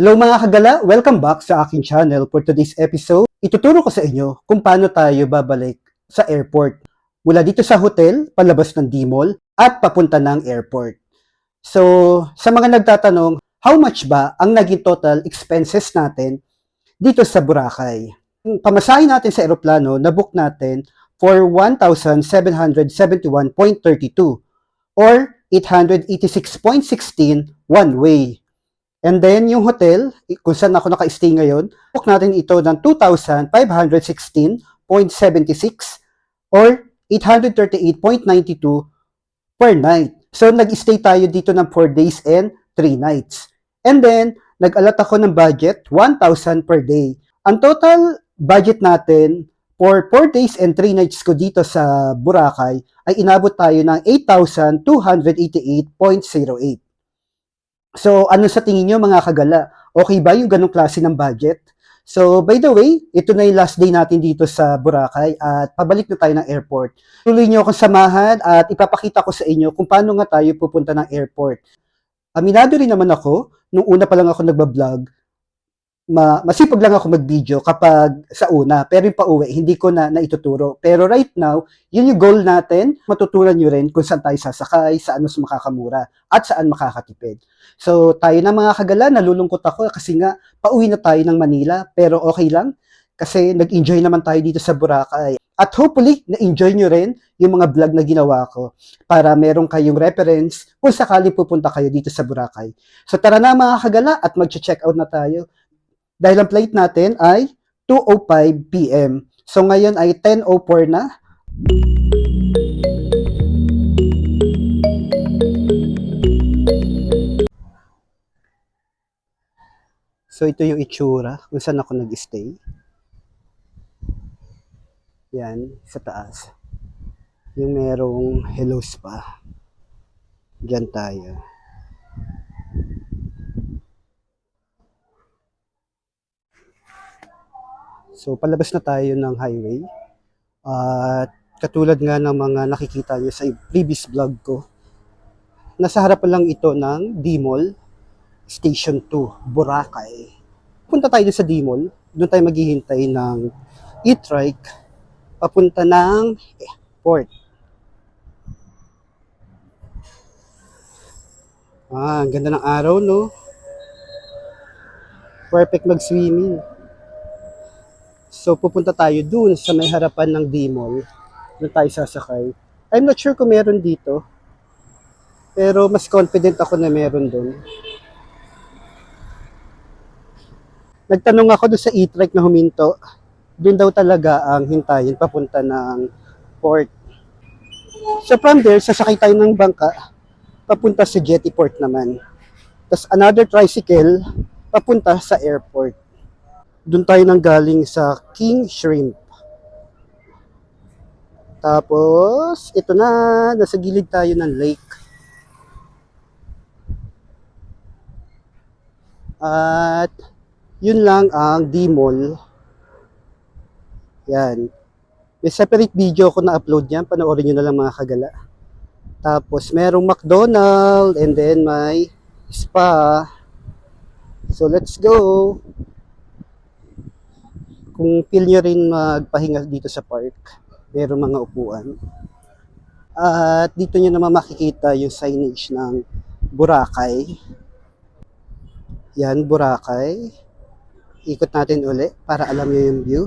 Hello mga kagala, welcome back sa aking channel. For today's episode, ituturo ko sa inyo kung paano tayo babalik sa airport. Mula dito sa hotel, palabas ng D-Mall, at papunta ng airport. So, sa mga nagtatanong, how much ba ang naging total expenses natin dito sa Boracay? Pamasahin natin sa eroplano, na-book natin for 1,771.32 or 886.16 one way. And then, yung hotel, kung saan ako naka-stay ngayon, book natin ito ng 2,516.76 or 838.92 per night. So, nag-stay tayo dito ng 4 days and 3 nights. And then, nag-alat ako ng budget, 1,000 per day. Ang total budget natin for 4 days and 3 nights ko dito sa Boracay ay inabot tayo ng 8,288.08. So, ano sa tingin nyo mga kagala? Okay ba yung ganong klase ng budget? So, by the way, ito na yung last day natin dito sa Boracay at pabalik na tayo ng airport. Tuloy nyo akong samahan at ipapakita ko sa inyo kung paano nga tayo pupunta ng airport. Aminado rin naman ako, nung una pa lang ako nagbablog, ma masipag lang ako mag-video kapag sa una, pero yung pauwi, hindi ko na naituturo. Pero right now, yun yung goal natin, matutunan nyo rin kung saan tayo sasakay, saan mas makakamura, at saan makakatipid. So, tayo na mga kagala, nalulungkot ako kasi nga, pauwi na tayo ng Manila, pero okay lang, kasi nag-enjoy naman tayo dito sa Boracay. At hopefully, na-enjoy nyo rin yung mga vlog na ginawa ko para meron kayong reference kung sakali pupunta kayo dito sa Boracay. So tara na mga kagala at mag-check out na tayo. Dahil ang flight natin ay 2.05 p.m. So ngayon ay 10.04 na. So ito yung itsura kung saan ako nag-stay. Yan, sa taas. Yung merong hello spa. Diyan tayo. So, palabas na tayo ng highway. At katulad nga ng mga nakikita nyo sa previous vlog ko, nasa harapan lang ito ng D-Mall Station 2, Boracay. Punta tayo sa D-Mall. Doon tayo maghihintay ng e-trike papunta ng port. Ah, ang ganda ng araw, no? Perfect mag-swimming. So, pupunta tayo dun sa may harapan ng D-Mall. Doon tayo sasakay. I'm not sure kung meron dito. Pero mas confident ako na meron dun. Nagtanong ako doon sa e-trike na huminto. Doon daw talaga ang hintayin papunta ng port. So from there, sasakay tayo ng bangka papunta sa jetty port naman. Tapos another tricycle papunta sa airport. Doon tayo nang galing sa King Shrimp. Tapos, ito na, nasa gilid tayo ng lake. At, yun lang ang D-Mall. Yan. May separate video ko na upload yan. Panoorin nyo na lang mga kagala. Tapos, merong McDonald and then may spa. So, let's go. Kung feel nyo rin magpahinga dito sa park, merong mga upuan. At dito nyo naman makikita yung signage ng Boracay. Yan, Boracay. Ikot natin uli para alam nyo yung view.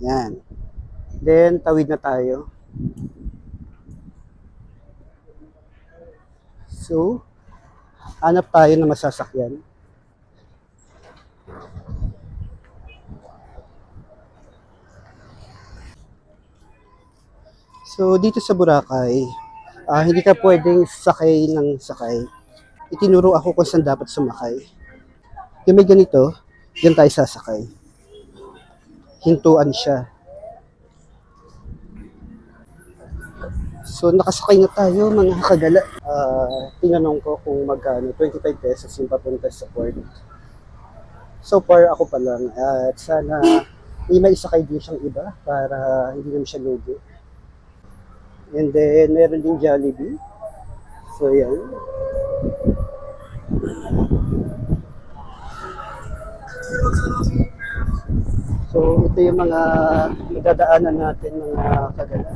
Yan. Then, tawid na tayo. So, hanap tayo ng masasakyan. So, dito sa Boracay, ah, hindi ka pwedeng sakay ng sakay. Itinuro ako kung saan dapat sumakay. Yung may ganito, dyan tayo sasakay. Hintuan siya. So, nakasakay na tayo mga kagala. Ah, tinanong ko kung magkano, 25 pesos yung papunta sa port. So far, ako pa lang. At sana may maisakay din siyang iba para hindi naman siya lugi. And then, meron din Jollibee. So, yan. So, ito yung mga nadadaanan natin mga kagala.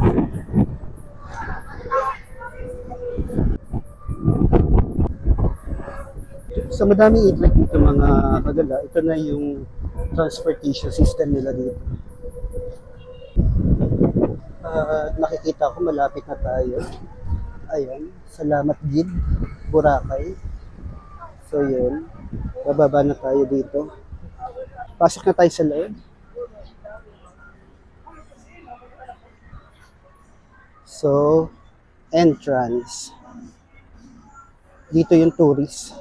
So, madaming i-track dito mga kagala. Ito na yung transportation system nila dito. Ah, nakikita ko malapit na tayo. Ayan, salamat gid, Boracay. So yun, bababa na tayo dito. Pasok na tayo sa loob. So, entrance. Dito yung tourist.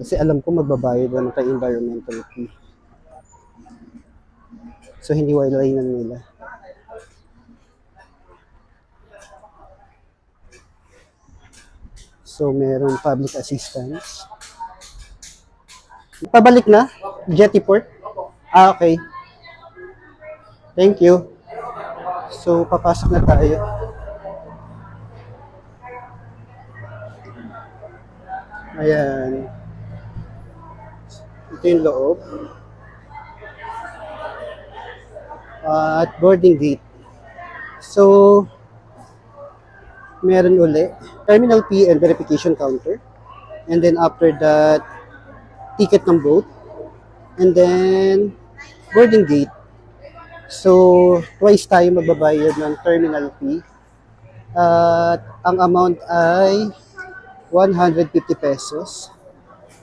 Kasi alam ko magbabayad na tayo environmental fee. So, hindi wailayan nila. So, meron public assistance. Pabalik na? Jetty Port? Ah, okay. Thank you. So, papasok na tayo. Ayan. Ito yung loob. At boarding gate. So, meron uli. Terminal P and verification counter. And then after that, ticket ng boat. And then, boarding gate. So, twice tayo magbabayad ng terminal fee. At ang amount ay 150 pesos.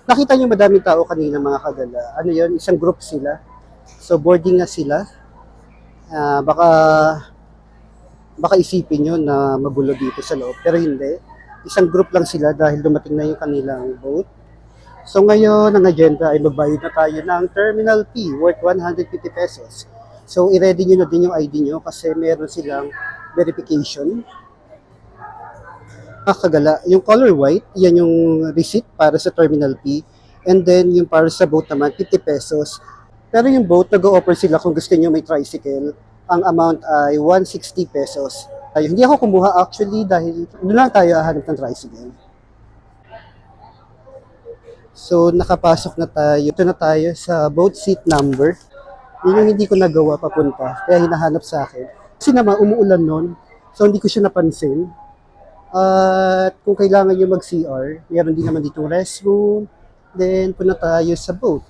Nakita niyo madaming tao kanina mga kagala. Ano yon Isang group sila. So, boarding na sila. Ah, baka baka isipin nyo na magulo dito sa loob. Pero hindi. Isang group lang sila dahil dumating na yung kanilang boat. So ngayon, ang agenda ay magbayad na tayo ng terminal fee worth 150 pesos. So i-ready nyo na din yung ID nyo kasi meron silang verification. Ah, kagala. Yung color white, yan yung receipt para sa terminal fee. And then yung para sa boat naman, 50 pesos. Pero yung boat, nag-offer sila kung gusto nyo may tricycle. Ang amount ay 160 pesos. Ay, hindi ako kumuha actually dahil doon lang tayo hahanap ng tricycle. So, nakapasok na tayo. Ito na tayo sa boat seat number. Yun yung hindi ko nagawa papunta. Kaya hinahanap sa akin. Kasi naman, umuulan nun. So, hindi ko siya napansin. At kung kailangan nyo mag-CR, meron din naman ditong restroom. Then, punta tayo sa boat.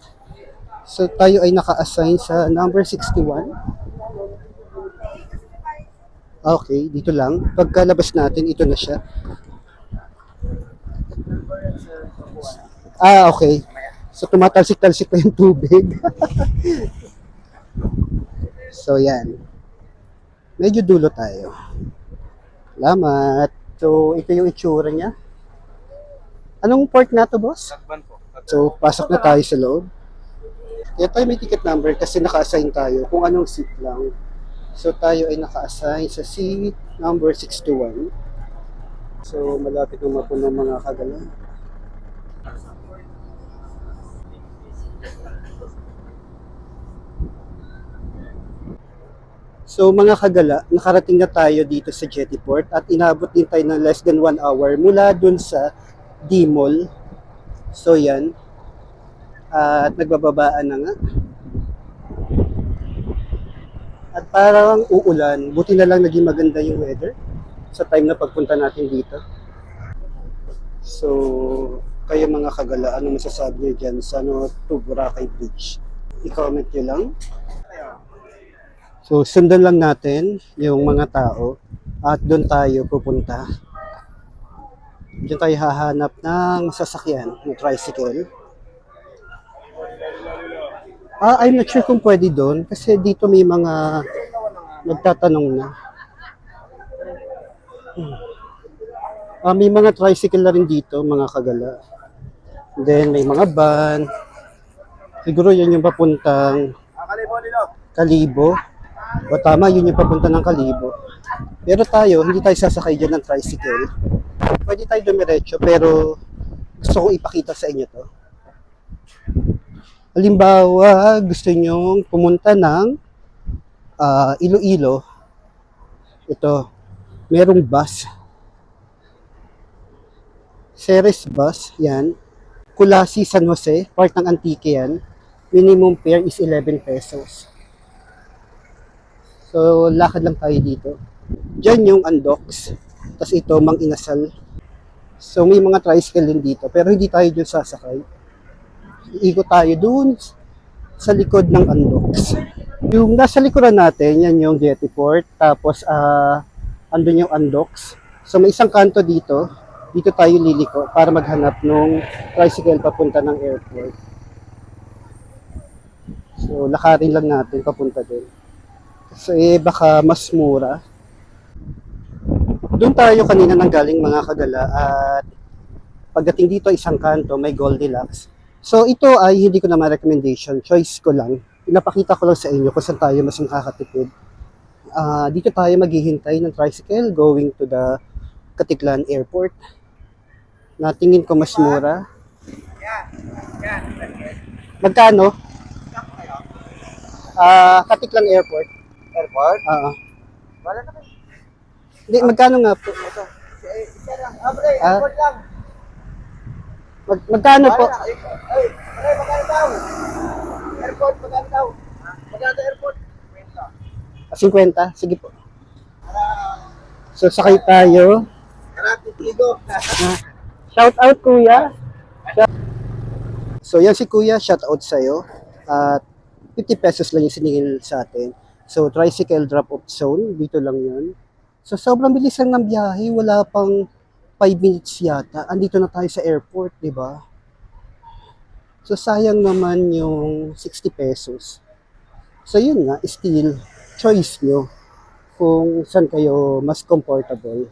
So, tayo ay naka-assign sa number 61. Okay, dito lang. Pagkalabas natin, ito na siya. Ah, okay. So, tumatalsik-talsik pa yung tubig. so, yan. Medyo dulo tayo. Salamat. So, ito yung itsura niya. Anong port na to, boss? So, pasok na tayo sa loob. Kaya tayo may ticket number kasi naka-assign tayo kung anong seat lang. So, tayo ay naka-assign sa seat number 61. So, malapit na mapuno mga kagala. So mga kagala, nakarating na tayo dito sa Jetty Port at inabot din tayo ng less than 1 hour mula dun sa D-Mall. So yan. At nagbababaan na nga. At parang uulan, buti na lang naging maganda yung weather sa time na pagpunta natin dito. So, kayo mga kagala, ano masasabi niyo dyan sa ano, to Boracay Bridge? I-comment niyo lang. So, sundan lang natin yung mga tao at doon tayo pupunta. Diyan tayo hahanap ng sasakyan, ng tricycle. Ah, I'm not sure kung pwede doon kasi dito may mga nagtatanong na. Hmm. Ah, may mga tricycle na rin dito, mga kagala. Then may mga van. Siguro yan yung papuntang Kalibo. O tama, yun yung papunta ng Kalibo. Pero tayo, hindi tayo sasakay dyan ng tricycle. Pwede tayo dumiretso, pero gusto kong ipakita sa inyo to. Halimbawa, gusto nyong pumunta ng ah, Iloilo. Ito, merong bus. Ceres bus, yan. Kulasi San Jose, part ng Antique yan. Minimum fare is 11 pesos. So, lakad lang tayo dito. Diyan yung Andox. Tapos ito, Mang Inasal. So, may mga tricycle din dito. Pero hindi tayo dun sasakay. Iikot tayo dun sa likod ng Andox. Yung nasa likuran natin, yan yung Jettyport. Tapos, ah, andun yung Andox. So, may isang kanto dito. Dito tayo liliko para maghanap ng tricycle papunta ng airport. So, lakarin lang natin papunta din. Kasi baka mas mura. Doon tayo kanina nang galing mga kagala at pagdating dito isang kanto may Goldilocks. So ito ay hindi ko naman recommendation, choice ko lang. Pinapakita ko lang sa inyo kung saan tayo mas makakatipid. Ah, dito tayo maghihintay ng tricycle going to the Katiklan Airport. Natingin ko mas mura. Magkano? Ah, Katiklan Airport. Airport? Oo. Wala na kayo. Hindi, magkano nga po? Ito. Isa lang. Ah, Ah. airport lang. Mag, magkano po? Ay, ay, pre, magkano daw? Airport, magkano daw? Magkano airport? Kwenta. 50? Sige po. So, sakay tayo. Shout out, kuya. So, yan si kuya. Shout out sa'yo. At 50 pesos lang yung siningil sa atin. So, tricycle drop-off zone. Dito lang yun. So, sobrang bilis lang ng biyahe. Wala pang 5 minutes yata. Andito na tayo sa airport, di ba? So, sayang naman yung 60 pesos. So, yun nga, still, choice nyo kung saan kayo mas comfortable.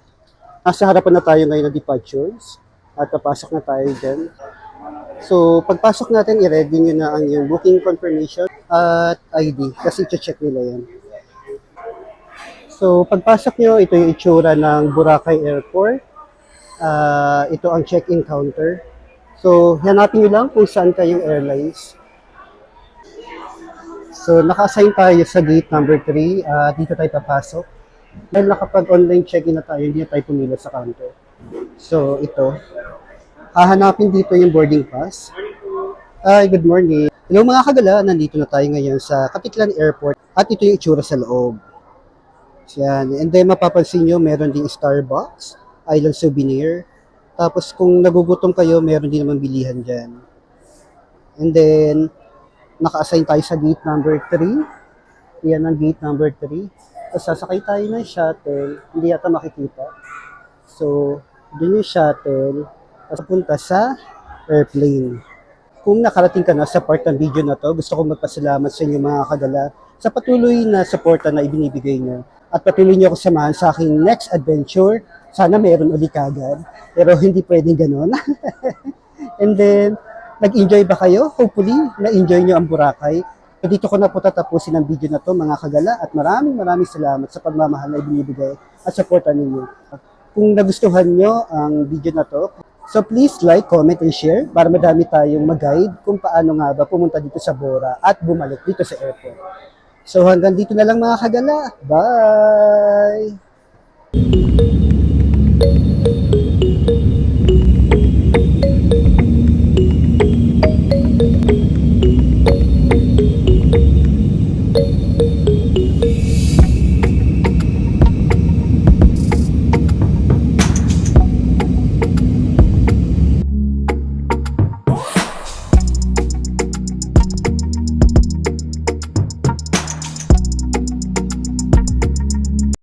Nasa harapan na tayo ngayon ng departures at papasok na tayo dyan. So, pagpasok natin, i-ready nyo na ang yung booking confirmation at ID kasi check nila yan. So, pagpasok nyo, ito yung itsura ng Boracay Airport. Ah, ito ang check-in counter. So, hanapin nyo lang kung saan kayong airlines. So, naka-assign tayo sa gate number 3. Ah, dito tayo papasok. Dahil nakapag-online check-in na tayo, hindi na tayo pumila sa counter. So, ito. Hahanapin dito yung boarding pass. Ay, good morning. Hello mga kagala, nandito na tayo ngayon sa Katiklan Airport at ito yung itsura sa loob. Yan. And then mapapansin nyo, meron ding Starbucks, Island Souvenir. Tapos kung nagugutom kayo, meron din naman bilihan dyan. And then, naka-assign tayo sa gate number 3. Yan ang gate number 3. Tapos sasakay tayo ng shuttle. Hindi yata makikita. So, dun yung shuttle. Tapos punta sa airplane. Kung nakarating ka na sa part ng video na to, gusto ko magpasalamat sa inyo mga kadala sa patuloy na suporta na ibinibigay nyo. At patuloy nyo ako samahan sa aking next adventure. Sana meron uli kagad. Pero hindi pwedeng ganun. And then, nag-enjoy ba kayo? Hopefully, na-enjoy nyo ang Boracay. So, dito ko na po tatapusin ang video na to mga kagala at maraming maraming salamat sa pagmamahal na ibinibigay at suporta ninyo. Kung nagustuhan nyo ang video na to, so please like, comment, and share para madami tayong mag-guide kung paano nga ba pumunta dito sa Bora at bumalik dito sa airport. So hanggang dito na lang mga kagala. Bye! Thank you.